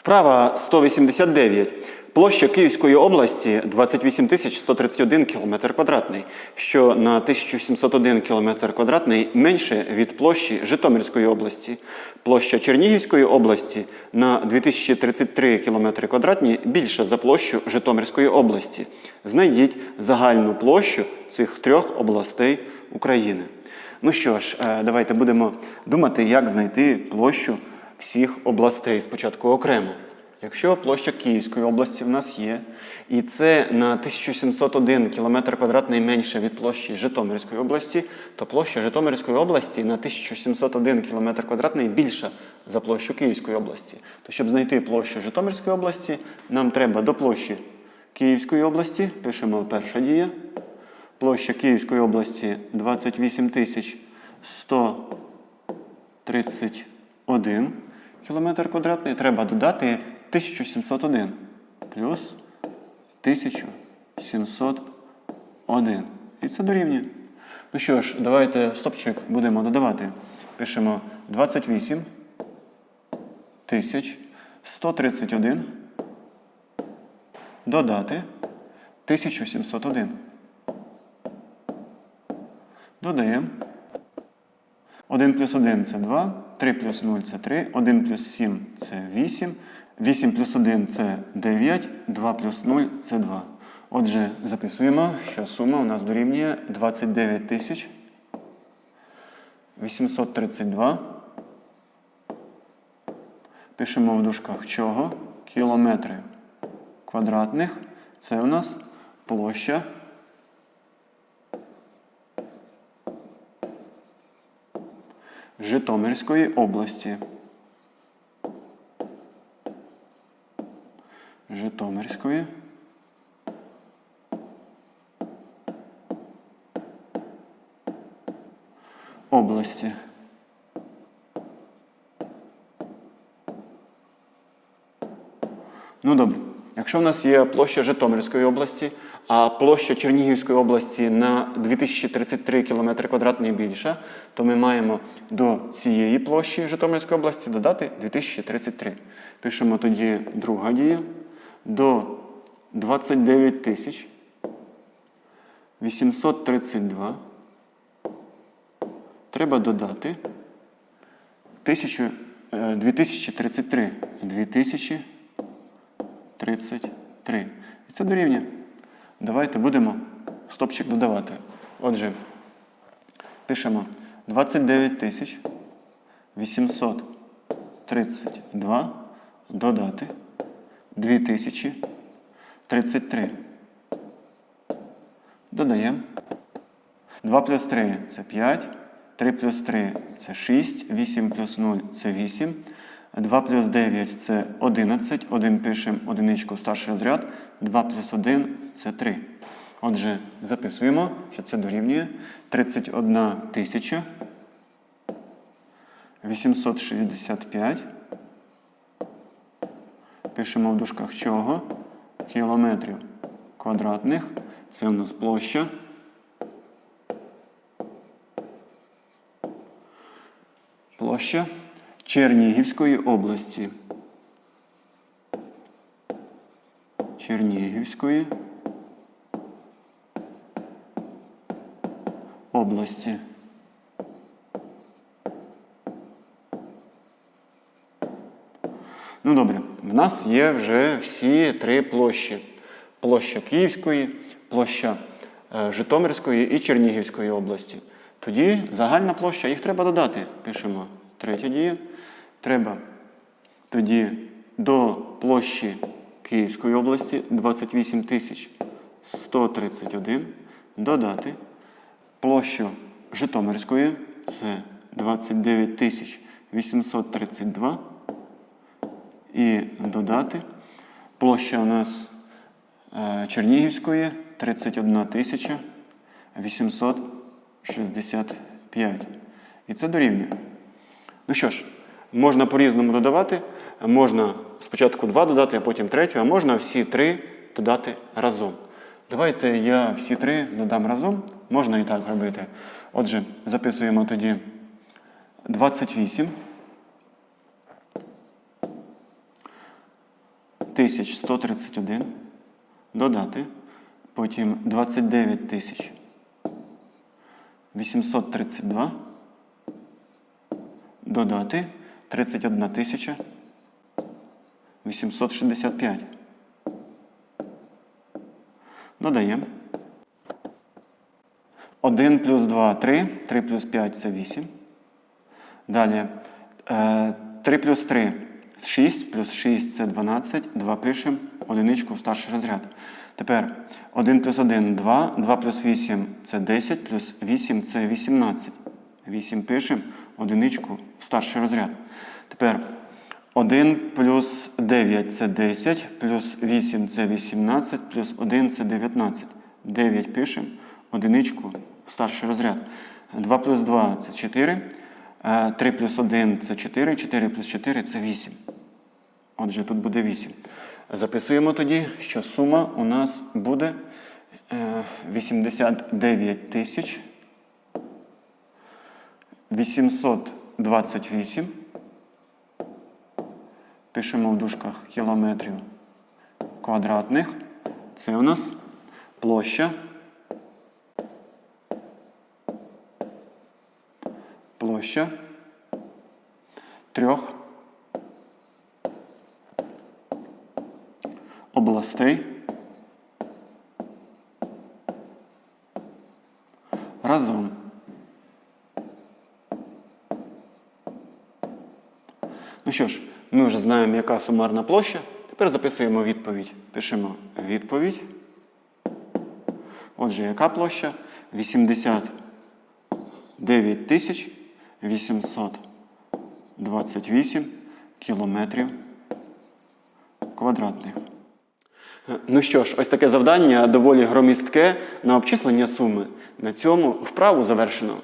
Вправа 189. Площа Київської області 28 131 км квадратний, що на 1701 км квадратний менше від площі Житомирської області. Площа Чернігівської області на 2033 км квадратні більша за площу Житомирської області. Знайдіть загальну площу цих трьох областей України. Ну що ж, е, давайте будемо думати, як знайти площу всіх областей спочатку окремо. Якщо площа Київської області в нас є, і це на 1701 км квадратний менше від площі Житомирської області, то площа Житомирської області на 1701 км квадратний більша за площу Київської області. То щоб знайти площу Житомирської області, нам треба до площі Київської області, пишемо перша дія. Площа Київської області 28 131 км квадратний. Треба додати 1701 плюс 1701. І це дорівнює. Ну що ж, давайте стопчик будемо додавати. Пишемо 28 тисяч 131 додати 1701. Додаємо. 1 плюс 1 це 2, 3 плюс 0 це 3, 1 плюс 7 це 8, 8 плюс 1 це 9, 2 плюс 0 це 2. Отже, записуємо, що сума у нас дорівнює 29 тисяч 832. Пишемо в дужках чого? Кілометри квадратних. Це у нас площа Житомирської області. Житомирської. Області. Ну добре. Якщо в нас є площа Житомирської області, а площа Чернігівської області на 2033 км квадратний більша, то ми маємо до цієї площі Житомирської області додати 2033. Пишемо тоді друга дія. До 29 тисяч 832 треба додати 1000, е, 2033. 2033. І це дорівнює. Давайте будемо стопчик додавати. Отже, пишемо 29 тисяч 832 додати 2033. Додаємо. 2 плюс 3 це 5, 3 плюс 3 це 6, 8 плюс 0 це 8, 2 плюс 9 це 11, 1 пишемо одиничку старший розряд, 2 плюс 1 це 3. Отже, записуємо, що це дорівнює 31 тисяча 865. Пишемо в дужках чого? Кілометрів квадратних. Це у нас площа. Площа Чернігівської області. Чернігівської області. Ну добре, в нас є вже всі три площі: площа Київської, площа е, Житомирської і Чернігівської області. Тоді загальна площа, їх треба додати. Пишемо третя дія. Треба тоді до площі Київської області 28 тисяч 131 додати площу Житомирської це 29 тисяч 832 і додати площа у нас е, Чернігівської 31 тисяча 865. І це дорівнює. Ну що ж, можна по-різному додавати. Можна спочатку два додати, а потім третю, а можна всі три додати разом. Давайте я всі три додам разом. Можна і так робити. Отже, записуємо тоді 28 131 додати, потім 29 тисяч 832 додати 31 тисяча 865. Додаємо. 1 плюс 2 3, 3 плюс 5 це 8. Далі е, 3 плюс 3 6, плюс 6 це 12. 2 пишемо, одиничку в старший розряд. Тепер 1 плюс 1 2, 2 плюс 8 це 10, плюс 8 це 18. 8 пишемо, одиничку в старший розряд. Тепер 1 плюс 9 це 10, плюс 8 це 18, плюс 1 це 19. 9 пишемо, одиничку в старший розряд. 2 плюс 2 це 4, 3 плюс 1 це 4, 4 плюс 4 це 8. Отже, тут буде 8. Записуємо тоді, що сума у нас буде е, 89 тисяч 828. Пишемо в дужках кілометрів квадратних. Це у нас площа. Площа трьох областей разом. Ну що ж, ми вже знаємо, яка сумарна площа. Тепер записуємо відповідь. Пишемо відповідь. Отже, яка площа? 89 тисяч 828 кілометрів квадратних. Ну що ж, ось таке завдання доволі громістке на обчислення суми. На цьому вправу завершено.